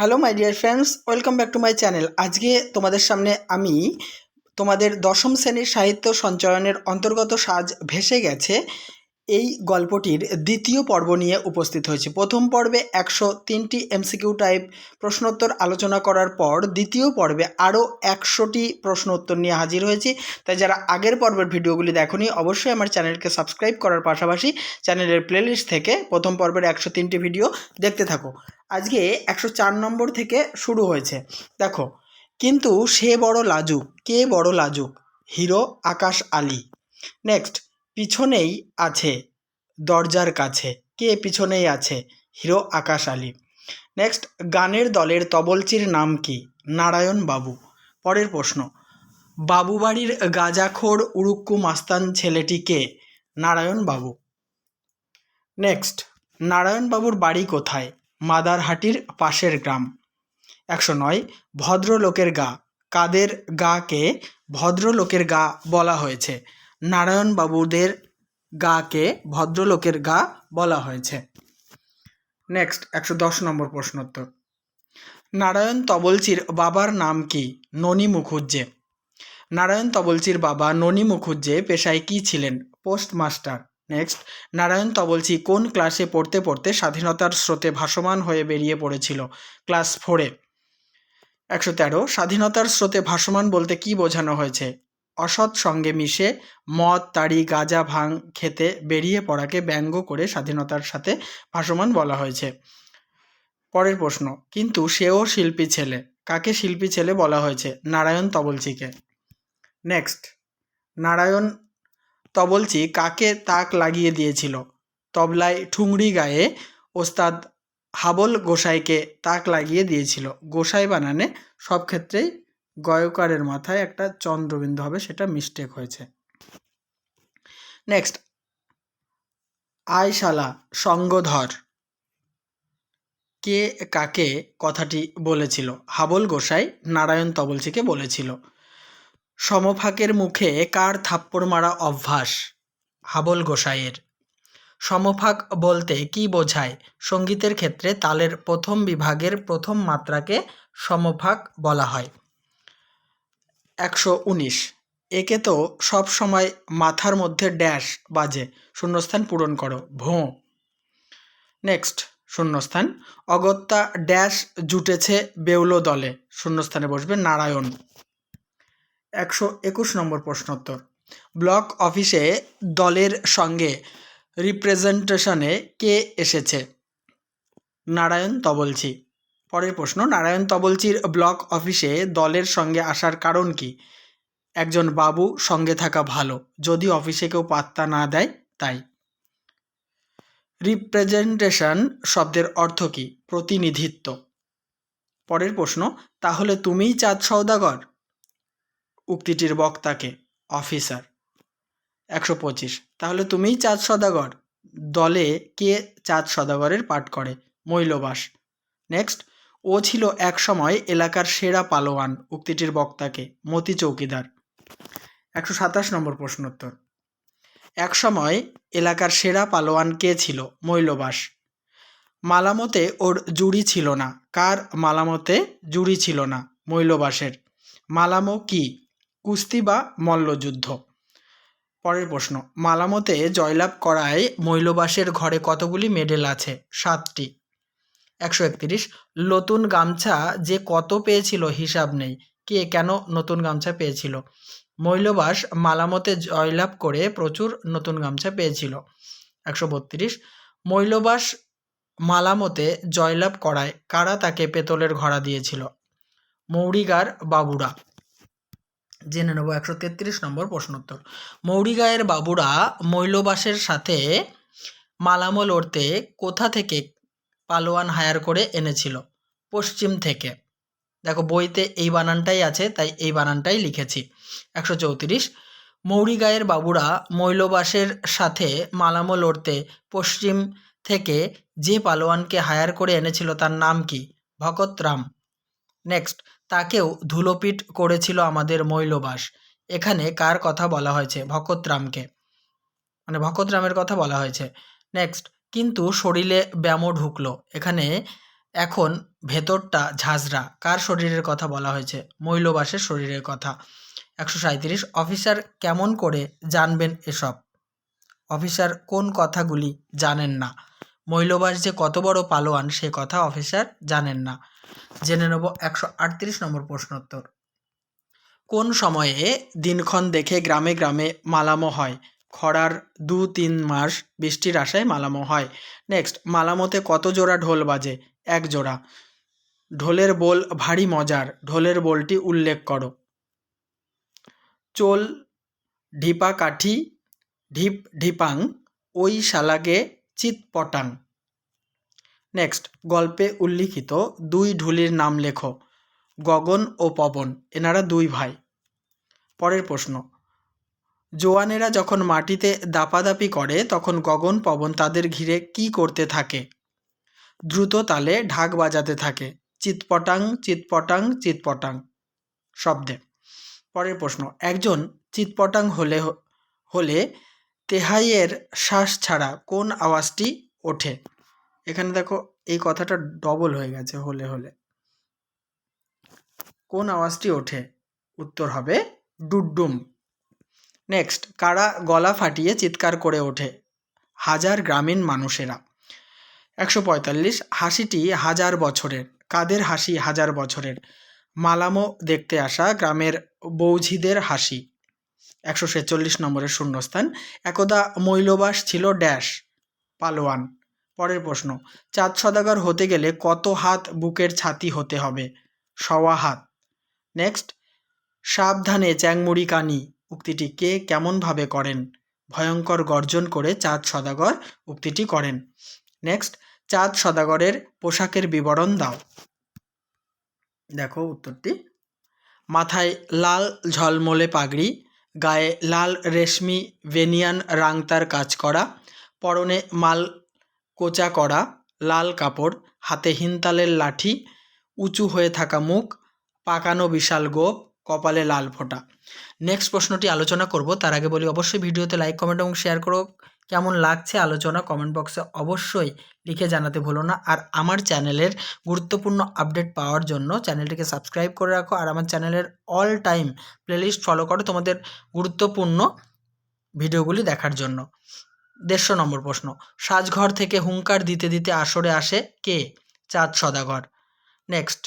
Hello my dear friends welcome back to my channel আজকে তোমাদের সামনে আমি তোমাদের দশম শ্রেণির সাহিত্য সঞ্চয়নের অন্তর্গত সাজ ভেসে গেছে। এই গল্পটির দ্বিতীয় পর্ব নিয়ে উপস্থিত হয়েছে। প্রথম পর্বে একশো তিনটি এমসিকিউ টাইপ প্রশ্নোত্তর আলোচনা করার পর দ্বিতীয় পর্বে আরও একশোটি প্রশ্ন উত্তর নিয়ে হাজির হয়েছি। তাই যারা আগের পর্বের ভিডিওগুলি দেখোনি, অবশ্যই আমার চ্যানেলকে সাবস্ক্রাইব করার পাশাপাশি চ্যানেলের প্লেলিস্ট থেকে প্রথম পর্বের একশো তিনটি ভিডিও দেখতে থাকো। আজকে একশো চার নম্বর থেকে শুরু হয়েছে। দেখো, কিন্তু সে বড় লাজুক, কে বড় লাজুক? হিরো আকাশ আলী। নেক্সট, পিছনেই আছে দরজার কাছে। কে পিছনেই আছে? হিরো আকাশ আলী। নেক্সট, গানের দলের তবলচির নাম কি? নারায়ণ বাবু। পরের প্রশ্ন, বাবুবাড়ির গাজাখোর উড়ুক্কু মাস্তান ছেলেটি কে? নারায়ণ বাবু। নেক্সট নারায়ণবাবুর বাড়ি কোথায়? মাদারহাটির পাশের গ্রাম। একশো নয়, ভদ্রলোকের গা। কাদের গাকে ভদ্রলোকের গা বলা হয়েছে? নারায়ণবাবুদের গাকে ভদ্রলোকের গা বলা হয়েছে। নেক্সট একশো দশ নম্বর প্রশ্নোত্তর। নারায়ণ তবলচির বাবার নাম কি? ননী মুখুজ্জে। নারায়ণ তবলচির বাবা ননী মুখুজ্জে পেশায় কি ছিলেন? পোস্টমাস্টার। নেক্সট নারায়ণ তবলচি কোন ক্লাসে পড়তে পড়তে স্বাধীনতার স্রোতে ভাসমান হয়ে বেরিয়ে পড়েছিল? ক্লাস ফোরে একশো তেরো, স্বাধীনতার স্রোতে ভাসমান বলতে কি বোঝানো হয়েছে? অসৎ সঙ্গে মিশে মদ তাড়ি গাঁজা, ভাং খেতে বেরিয়ে পড়াকে ব্যঙ্গ করে স্বাধীনতার সাথে ভাসমান বলা হয়েছে। পরের প্রশ্ন, কিন্তু সেও শিল্পী ছেলে। কাকে শিল্পী ছেলে বলা হয়েছে? নারায়ণ তবলচিকে। নেক্সট, নারায়ণ তবলচি কাকে তাক লাগিয়ে দিয়েছিল? তবলায় ঠুংরি গায়ে ওস্তাদ হাবল গোসাইকে তাক লাগিয়ে দিয়েছিল। গোসাই বানানে সব ক্ষেত্রেই গয়কারের মাথায় একটা চন্দ্রবিন্দু হবে, সেটা মিস্টেক হয়েছে। নেক্সট আয়শালা সঙ্গধর। কে কাকে কথাটি বলেছিল? হাবল গোসাই, নারায়ণ তবলচিকে বলেছিল। সমফাকের মুখে কার থাপ্পড় মারা অভ্যাস? হাবল গোসাইয়ের। সমফাক বলতে কি বোঝায়? সঙ্গীতের ক্ষেত্রে তালের প্রথম বিভাগের প্রথম মাত্রাকে সমফাক বলা হয়। একশো উনিশ। একে তো সব সময় মাথার মধ্যে ড্যাশ বাজে। শূন্যস্থান পূরণ করো। ভোঁ। নেক্সট, শূন্যস্থান। অগত্যা ড্যাশ জুটেছে বেউলো দলে। শূন্যস্থানে বসবে নারায়ণ। একশো একুশ নম্বর প্রশ্নোত্তর। ব্লক অফিসে দলের সঙ্গে রিপ্রেজেন্টেশনে কে এসেছে? নারায়ণ তবলচি পরের প্রশ্ন, নারায়ণ তবলচির ব্লক অফিসে দলের সঙ্গে আসার কারণ কি? একজন বাবু সঙ্গে থাকা ভালো, যদি অফিসে কেউ পাত্তা না দেয়, তাই। রিপ্রেজেন্টেশন শব্দের অর্থ কী? প্রতিনিধিত্ব। পরের প্রশ্ন, তাহলে তুমিই চাঁদ সওদাগর? উক্তিটির বক্তাকে অফিসার। একশো পঁচিশ, তাহলে তুমিই চাঁদ সদাগর দলে কে চাঁদ সদাগরের পাঠ করে? মৈলবাস। নেক্সট ও ছিল এক সময় এলাকার সেরা পালোয়ান উক্তিটির বক্তাকে, মতি চৌকিদার। একশো সাতাশ নম্বর প্রশ্নোত্তর। এক সময় এলাকার সেরা পালোয়ান কে ছিল? মৈলবাস। মালামতে ওর জুড়ি ছিল না। কার মালামতে জুড়ি ছিল না? মৈলবাসের। মালামো কি? কুস্তি বা মল্লযুদ্ধ? পরের প্রশ্ন। মালামতে জয়লাভ করায় মৈলবাসের ঘরে কতগুলি মেডেল আছে? সাতটি। একশো একত্রিশ, নতুন গামছা যে কত পেয়েছিল হিসাব নেই, কে কেন নতুন গামছা পেয়েছিল। মৈলবাস মালামতে জয়লাভ করে প্রচুর নতুন গামছা পেয়েছিল। একশো বত্রিশ, মৈলবাস মালামতে জয়লাভ করায় কারা তাকে পেতলের ঘড়া দিয়েছিল? মৌরিগার বাবুরা। জেনে নেব একশো তেত্রিশ নম্বর প্রশ্নোত্তর। মৌরিগায়ের বাবুরা মৈলবাসের সাথে মালামো লড়তে কোথা থেকে পালোয়ান হায়ার করে এনেছিল, পশ্চিম থেকে। দেখো, বইতে এই বানানটাই আছে, তাই এই বানানটাই লিখেছি। একশো চৌত্রিশ, মৌরিগায়ের বাবুরা মৈলবাসের সাথে মালামো লড়তে পশ্চিম থেকে যে পালোয়ানকে হায়ার করে এনেছিল তার নাম কি? ভকত রাম। নেক্সট, তাকেও ধুলোপিট করেছিল আমাদের মৈলবাস এখানে কার কথা বলা হয়েছে? ভকত রামকে। মানে ভকত রামের কথা বলা হয়েছে। নেক্সট কিন্তু শরীরে ব্যামো ঢুকলো। এখানে এখন ভেতরটা ঝাঁঝরা। কার শরীরের কথা বলা হয়েছে? মৈলবাসের শরীরের কথা। একশো সাঁইত্রিশ। অফিসার কেমন করে জানবেন এসব? অফিসার কোন কথাগুলি জানেন না? মৈলবাস যে কত বড় পালোয়ান, সে কথা অফিসার জানেন না। জেনে নেব একশো আটত্রিশ নম্বর প্রশ্নোত্তর। কোন সময়ে দিনক্ষণ দেখে গ্রামে গ্রামে মালামো হয়? খরার দু তিন মাস বৃষ্টির আশায় মালামো হয়। নেক্সট মালামোতে কত জোড়া ঢোল বাজে? এক জোড়া। ঢোলের বোল ভারী মজার। ঢোলের বোলটি উল্লেখ করো। চোল, ঢিপা কাঠি, ঢিপ ঢিপাং, ওই শালাকে চিৎপটাং নেক্সট গল্পে উল্লিখিত দুই ঢুলির নাম লেখো। গগন ও পবন, এনারা দুই ভাই। পরের প্রশ্ন জোয়ানেরা যখন মাটিতে দাপাদাপি করে, তখন গগন পবন তাদের ঘিরে কি করতে থাকে? দ্রুত তালে ঢাক বাজাতে থাকে। চিৎপটাং চিৎপটাং চিৎপটাং শব্দে। পরের প্রশ্ন, একজন চিৎপটাং হলে হলে তেহাইয়ের শ্বাস ছাড়া কোন আওয়াজটি ওঠে? এখানে দেখো, এই কথাটা ডবল হয়ে গেছে, হলে হলে। কোন আওয়াজটি ওঠে? উত্তর হবে ডুডুম নেক্সট কারা গলা ফাটিয়ে চিৎকার করে ওঠে? হাজার গ্রামীণ মানুষেরা। একশো পঁয়তাল্লিশ, হাসিটি হাজার বছরের। কাদের হাসি হাজার বছরের? মালামো দেখতে আসা গ্রামের বৌঝিদের হাসি। একশো ছেচল্লিশ নম্বরের শূন্যস্থান, একদা মৈলবাস ছিল ড্যাশ, পালোয়ান। পরের প্রশ্ন, চাঁদ সদাগর হতে গেলে কত হাত বুকের ছাতি হতে হবে? সওয়া হাত। নেক্সট সাবধানে চ্যাংমুড়ি কানি উক্তিটি কে কেমনভাবে করেন? ভয়ঙ্কর গর্জন করে চাঁদ সদাগর উক্তিটি করেন। নেক্সট, চাঁদ সদাগরের পোশাকের বিবরণ দাও। দেখো উত্তরটি। মাথায় লাল ঝলমলে পাগড়ি, গায়ে লাল রেশমি ভেনিয়ান রাংতার কাজ করা, পরনে মাল কোচা করা, লাল কাপড়, হাতে হিনতালের লাঠি, উঁচু হয়ে থাকা মুখ, পাকানো বিশাল গোপ কপালে লাল ফোঁটা। নেক্সট প্রশ্নটি আলোচনা করব। তার আগে বলি, অবশ্যই ভিডিওতে লাইক কমেন্ট এবং শেয়ার করো। কেমন লাগছে আলোচনা কমেন্ট বক্সে অবশ্যই লিখে জানাতে ভুলো না। আর আমার চ্যানেলের গুরুত্বপূর্ণ আপডেট পাওয়ার জন্য চ্যানেলটিকে সাবস্ক্রাইব করে রাখো। আর আমার চ্যানেলের অল টাইম প্লেলিস্ট ফলো করো তোমাদের গুরুত্বপূর্ণ ভিডিওগুলি দেখার জন্য। দেড়শো নম্বর প্রশ্ন, সাজঘর থেকে হুঙ্কার দিতে দিতে আসরে আসে কে? চাঁদ সদাগর। নেক্সট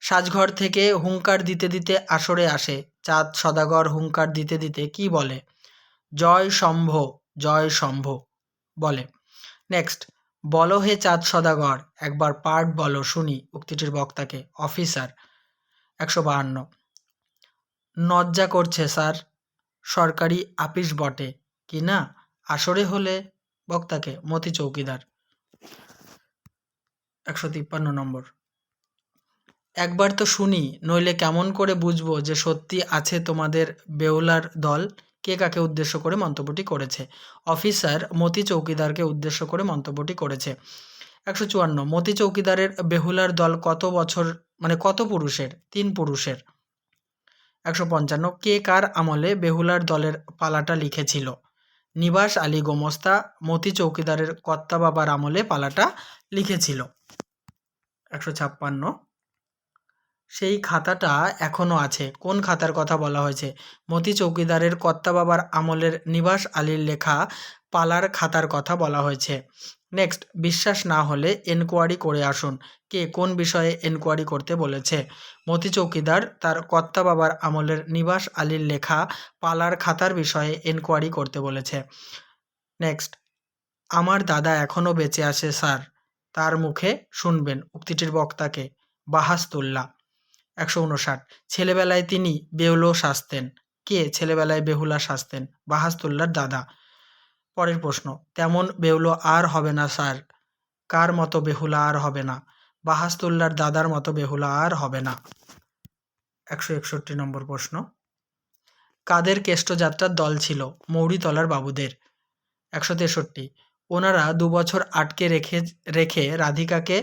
সাজঘর থেকে হুঙ্কার দিতে দিতে আসরে আসে। চাঁদ সদাগর হুঙ্কার দিতে দিতে কি বলে? জয় শম্ভ জয় শম্ভ বলে। নেক্সট, বলো হে চাঁদ সদাগর, একবার পার্ট বলো, শুনি উক্তিটির বক্তাকে, অফিসার একশো বাহান্ন। নজ্জা করছে, স্যার, সরকারি আপিস বটে। কি না? আসরে হলে বক্তাকে, মতি চৌকিদার। একশো তিপ্পান্ন নম্বর। একবার তো শুনি, নইলে কেমন করে বুঝব যে সত্যি আছে তোমাদের বেহুলার দল? কে কাকে উদ্দেশ্য করে মন্তব্যটি করেছে? অফিসার মতি চৌকিদারকে উদ্দেশ্য করে মন্তব্যটি করেছে। একশো চুয়ান্ন, মতি চৌকিদারের বেহুলার দল কত বছর মানে কত পুরুষের? তিন পুরুষের। একশো পঞ্চান্ন, কে কার আমলে বেহুলার দলের পালাটা লিখেছিল? নিবাস আলী গোমস্তা, মতি চৌকিদারের কর্তা বাবার আমলে পালাটা লিখেছিল। একশো ছাপ্পান্ন সেই খাতাটা এখনও আছে। কোন খাতার কথা বলা হয়েছে? মতি চৌকিদারের কর্তা বাবার আমলের নিবাস আলীর লেখা পালার খাতার কথা বলা হয়েছে। নেক্সট, বিশ্বাস না হলে এনকোয়ারি করে আসুন। কে কোন বিষয়ে এনকোয়ারি করতে বলেছে? মতি চৌকিদার তার কর্তা বাবার আমলের নিবাস আলীর লেখা পালার খাতার বিষয়ে এনকোয়ারি করতে বলেছে। নেক্সট, আমার দাদা এখনও বেঁচে আছে স্যার। তার মুখে শুনবেন উক্তিটির বক্তাকে। বাহাস্তুল্লাহ। একশো উনষাট ছেলেবেলায় তিনি বেহুলো সাজতেন কে ছেলেবেলায় বেহুলা সাজতেন বাহাস্তুল্লার দাদা। পরের প্রশ্ন, তেমন বেহুলো আর হবে না, স্যার? কার মতো বেহুলা আর হবে না? বাহাস্তুল্লার দাদার মতো বেহুলা আর হবে না? একশো একষট্টি নম্বর প্রশ্ন, কাদের কেষ্টযাত্রার দল ছিল? মৌরিতলার বাবুদের। একশো তেষট্টি, ওনারা দু বছর আটকে রেখে রেখে রাধিকাকে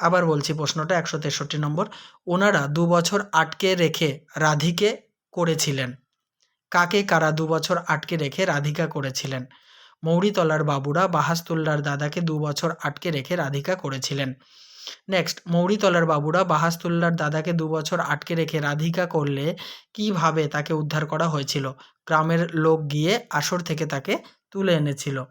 আবার বলছি প্রশ্নটা একশো তেষট্টি নম্বর। ওনারা দু বছর আটকে রেখে রাধিকে করেছিলেন। কাকে কারা দু বছর আটকে রেখে রাধিকা করেছিলেন? মৌরিতলার বাবুরা, বাহাস্তুল্লার দাদাকে দু বছর আটকে রেখে রাধিকা করেছিলেন। নেক্সট, মৌরিতলার বাবুরা, বাহাস্তুল্লার দাদাকে দু বছর আটকে রেখে রাধিকা করলে কীভাবে তাকে উদ্ধার করা হয়েছিল? গ্রামের লোক গিয়ে আসর থেকে তাকে তুলে এনেছিল।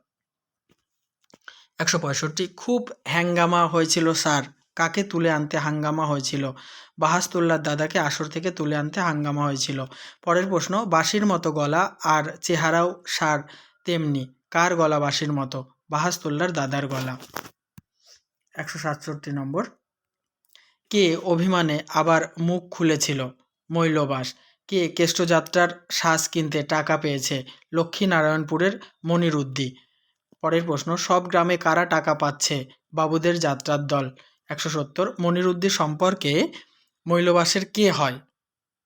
একশো পঁয়ষট্টি, খুব হ্যাঙ্গামা হয়েছিল স্যার। কাকে তুলে আনতে হাঙ্গামা হয়েছিল? বাহাস্তুল্লার দাদাকে আসর থেকে তুলে আনতে হাঙ্গামা হয়েছিল। পরের প্রশ্ন, বাঁশির মতো গলা আর চেহারাও সার তেমনি। কার গলা বাঁশির মতো? বাহাস্তুল্লার দাদার গলা। একশো সাতষট্টি নম্বর। কে অভিমানে আবার মুখ খুলেছিল? মৈলবাস। কে কেষ্টযাত্রার শ্বাস কিনতে টাকা পেয়েছে? লক্ষ্মীনারায়ণপুরের মনিরুদ্দি। পরের প্রশ্ন, সব গ্রামে কারা টাকা পাচ্ছে? বাবুদের যাত্রার দল। একশো সত্তর মনিরুদ্দি সম্পর্কে মৈলবাসের কে হয়?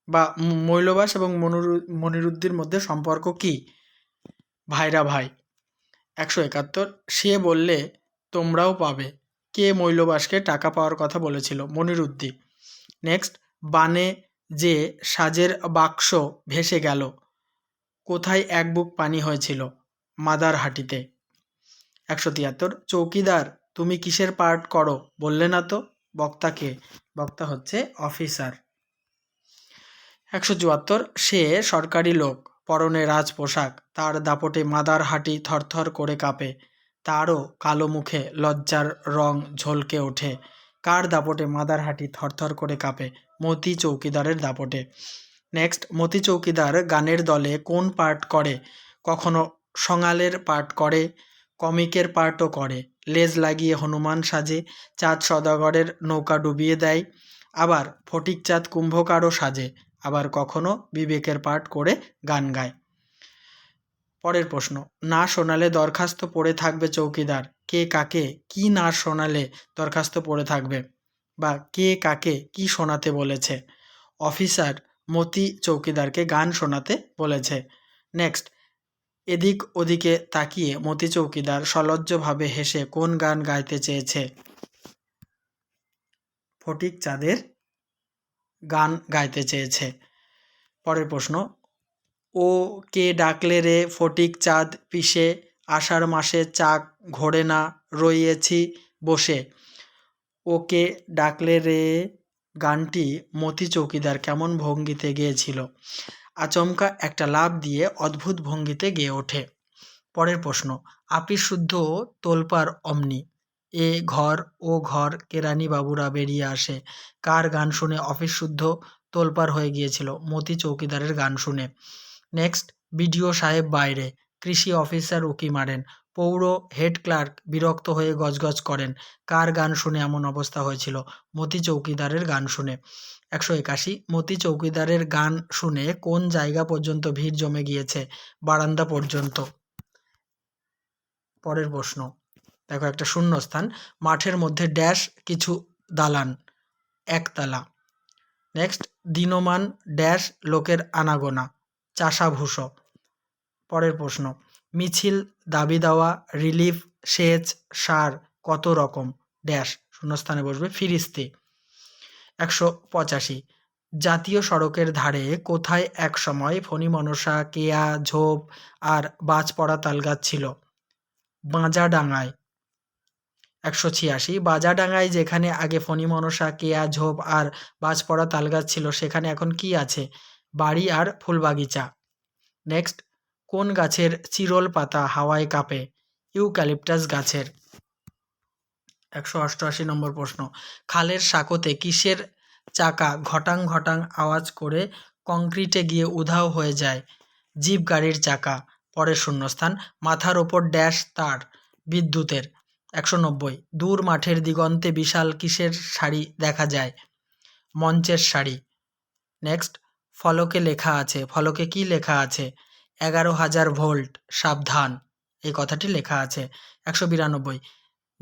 বা মৈলবাস এবং মনুরু- মনিরুদ্দির মধ্যে সম্পর্ক কি? ভাইরা ভাই, একশো একাত্তর, সে বললে, তোমরাও পাবে। কে মৈলবাসকে টাকা পাওয়ার কথা বলেছিল? মনিরুদ্দি নেক্সট, বানে যে সাজের বাক্স ভেসে গেল, কোথায় এক বুক পানি হয়েছিল? মাদারহাটিতে। একশো তিয়াত্তর, চৌকিদার তুমি কিসের পার্ট করো? বললে না তো বক্তাকে বক্তা হচ্ছে অফিসার। একশো চুয়াত্তর, সে সরকারি লোক, পরনে রাজ পোশাক তার দাপটে মাদারহাটি থরথর করে কাঁপে, তারও কালো মুখে লজ্জার রং ঝলকে ওঠে, কার দাপটে মাদারহাটি থরথর করে কাঁপে? মতি চৌকিদারের দাপটে। নেক্সট, মতি চৌকিদার গানের দলে কোন পার্ট করে? কখনো সঙালের পার্ট করে? কমিকের পার্টও করে। লেজ লাগিয়ে হনুমান সাজে, চাঁদ সদাগরের নৌকা ডুবিয়ে দেয়। আবার ফটিক চাঁদ কুম্ভকারও সাজে, আবার কখনো বিবেকের পাঠ করে গান গায়। পরের প্রশ্ন, না শোনালে দরখাস্ত পড়ে থাকবে চৌকিদার? কে কাকে, কি না শোনালে দরখাস্ত পড়ে থাকবে? বা কে কাকে, কি শোনাতে বলেছে? অফিসার মতি চৌকিদারকে গান শোনাতে বলেছে। নেক্সট এদিক ওদিকে তাকিয়ে মতি চৌকিদার সলজ্জভাবে হেসে কোন গান গাইতে চেয়েছে? ফটিক চাঁদের গান গাইতে চেয়েছে। পরের প্রশ্ন, ও কে ডাকলে রে ফটিক চাঁদ পিষে আষাঢ় মাসে চাক ঘোরে না, রইয়েছি বসে। ওকে ডাকলে রে? গানটি মতি চৌকিদার কেমন ভঙ্গিতে গেয়েছিল। আচমকা একটা লাভ দিয়ে অদ্ভুত ভঙ্গিতে গেয়ে ওঠে। পরের প্রশ্ন আপি শুদ্ধ তোলপার অমনি? এ ঘর, ও ঘর কেরানি বাবুরা বেরিয়ে আসে। কার গান শুনে অফিস শুদ্ধ তোলপার হয়ে গিয়েছিল? মতি চৌকিদারের গান শুনে। নেক্সট, বিডিও সাহেব বাইরে। কৃষি অফিসার উকি মারেন। পৌর হেড ক্লার্ক বিরক্ত হয়ে গজগজ করেন। কার গান শুনে এমন অবস্থা হয়েছিল? মতি চৌকিদারের গান শুনে। একশো একাশি, মতি চৌকিদারের গান শুনে কোন জায়গা পর্যন্ত ভিড় জমে গিয়েছে? বারান্দা পর্যন্ত। পরের প্রশ্ন। দেখো একটা শূন্যস্থান। মাঠের মধ্যে ড্যাশ, কিছু দালান। একতলা। নেক্সট, দিনমান ড্যাশ, লোকের আনাগোনা। চাষাভূষ। পরের প্রশ্ন। মিছিল, দাবি দেওয়া, রিলিফ, সেচ, সার কত রকম? ড্যাশ, শূন্যস্থানে বসবে ফিরিস্তি। একশো পঁচাশি। জাতীয় সড়কের ধারে কোথায় এক সময় ফণি মনসা, কেয়া, ঝোপ আর বাজপড়া তালগাছ ছিল? বাঁজাডাঙ্গায়। একশো ছিয়াশি। বাজাডাঙ্গায় যেখানে আগে ফণি মনসা, কেয়া, ঝোপ আর বাজপড়া তালগাছ ছিল, সেখানে এখন কি আছে? বাড়ি আর ফুলবাগিচা। নেক্সট। কোন গাছের চিরল পাতা হাওয়ায় কাঁপে? ইউক্যালিপটাস গাছের। একশো অষ্টআশি নম্বর প্রশ্ন। খালের সাঁকোতে কিসের চাকা ঘটাং ঘটাং আওয়াজ করে কংক্রিটে গিয়ে উধাও হয়ে যায়? জিপ গাড়ির চাকা, পরের শূন্যস্থান, মাথার ওপর ড্যাশ তার, বিদ্যুতের। একশো নব্বই। দূর মাঠের দিগন্তে বিশাল কিসের শাড়ি দেখা যায়? মঞ্চের শাড়ি নেক্সট। ফলকে লেখা আছে। ফলকে কি লেখা আছে? এগারো হাজার ভোল্ট, সাবধান। এই কথাটি লেখা আছে একশো বিরানব্বই।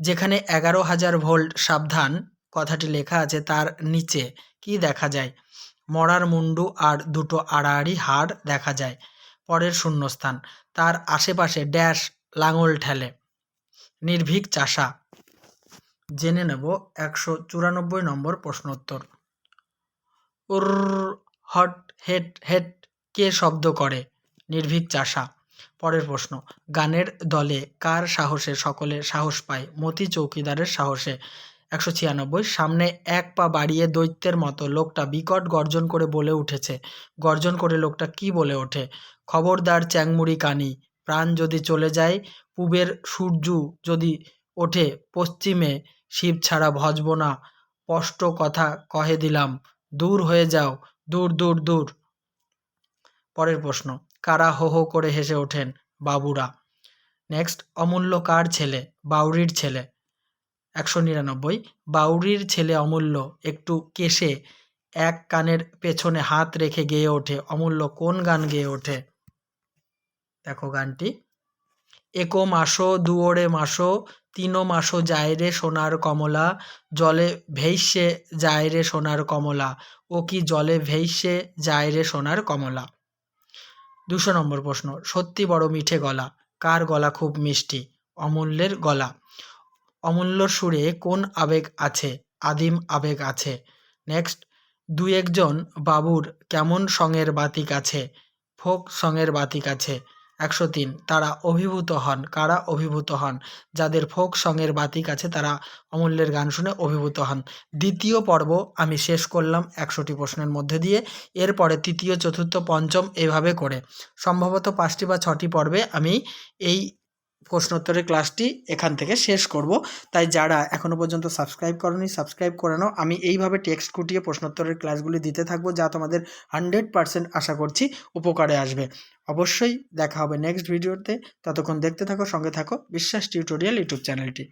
যেখানে এগারো হাজার ভোল্ট, সাবধান, কথাটি লেখা আছে তার নিচে। কি দেখা যায়? মরার মুন্ডু আর দুটো আড়াআড়ি হাড় দেখা যায়। পরের শূন্যস্থান, তার আশেপাশে ড্যাশ, লাঙল ঠেলে। নির্ভীক চাষা। জেনে নেব একশো চুরানব্বই নম্বর প্রশ্নোত্তর। উর হট, হেট হেট, কে শব্দ করে? নির্ভীক চাষা। পরের প্রশ্ন, গানের দলে কার সাহসে সকলে সাহস পায়? মতি চৌকিদারের সাহসে। একশো ছিয়ানব্বই, সামনে এক পা বাড়িয়ে দৈত্যের মতো লোকটা বিকট গর্জন করে বলে উঠেছে। গর্জন করে লোকটা কি বলে ওঠে? খবরদার চ্যাংমুড়ি কানি, প্রাণ যদি চলে যায় পূবের সূর্য যদি ওঠে পশ্চিমে, শিব ছাড়া ভজব না। স্পষ্ট কথা কহে দিলাম, দূর হয়ে যাও, দূর দূর দূর। পরের প্রশ্ন কারা হো হো করে হেসে ওঠেন বাবুরা। নেক্সট, অমূল্য কার ছেলে? বাউরির ছেলে। একশো নিরানব্বই। বাউরির ছেলে অমূল্য। একটু কেশে, এক কানের পেছনে হাত রেখে গেয়ে ওঠে। অমূল্য কোন গান গেয়ে ওঠে? দেখো গানটি। একো মাসো, দুয়োরে মাসো, তিনো মাসো যায় রে সোনার কমলা, জলে ভেইসে যায় রে সোনার কমলা। ও কি জলে ভেইসে যায় রে সোনার কমলা? দুশো নম্বর প্রশ্ন, সত্যি বড় মিঠে গলা, কার গলা খুব মিষ্টি? অমূল্যের গলা। অমূল্য সুরে কোন আবেগ আছে? আদিম আবেগ আছে। নেক্সট দু একজন বাবুর কেমন সঙের বাতিক আছে? ফোক সঙের বাতিক আছে। একশো তিন। তারা অভিভূত হন। কারা অভিভূত হন? যাদের ফোক সঙের বাতিক আছে, তারা অমূল্যের গান শুনে অভিভূত হন। দ্বিতীয় পর্ব আমি শেষ করলাম একশোটি প্রশ্নের মধ্যে দিয়ে। এরপরে তৃতীয়, চতুর্থ, পঞ্চম এভাবে করে। সম্ভবত পাঁচটি বা ছটি পর্বে আমি এই প্রশ্নোত্তরের ক্লাসটি এখান থেকে শেষ করব। তাই যারা এখনও পর্যন্ত সাবস্ক্রাইব করনি, সাবস্ক্রাইব করে নাও। আমি এইভাবে টেক্সট কুটিয়ে প্রশ্নোত্তরের ক্লাসগুলি দিতে থাকব যা তোমাদের হান্ড্রেড পারসেন্ট আশা করছি উপকারে আসবে। অবশ্যই দেখা হবে নেক্সট ভিডিওতে ততক্ষণ দেখতে থাকো সঙ্গে থাকো বিশ্বাস টিউটোরিয়াল ইউটিউব চ্যানেলটি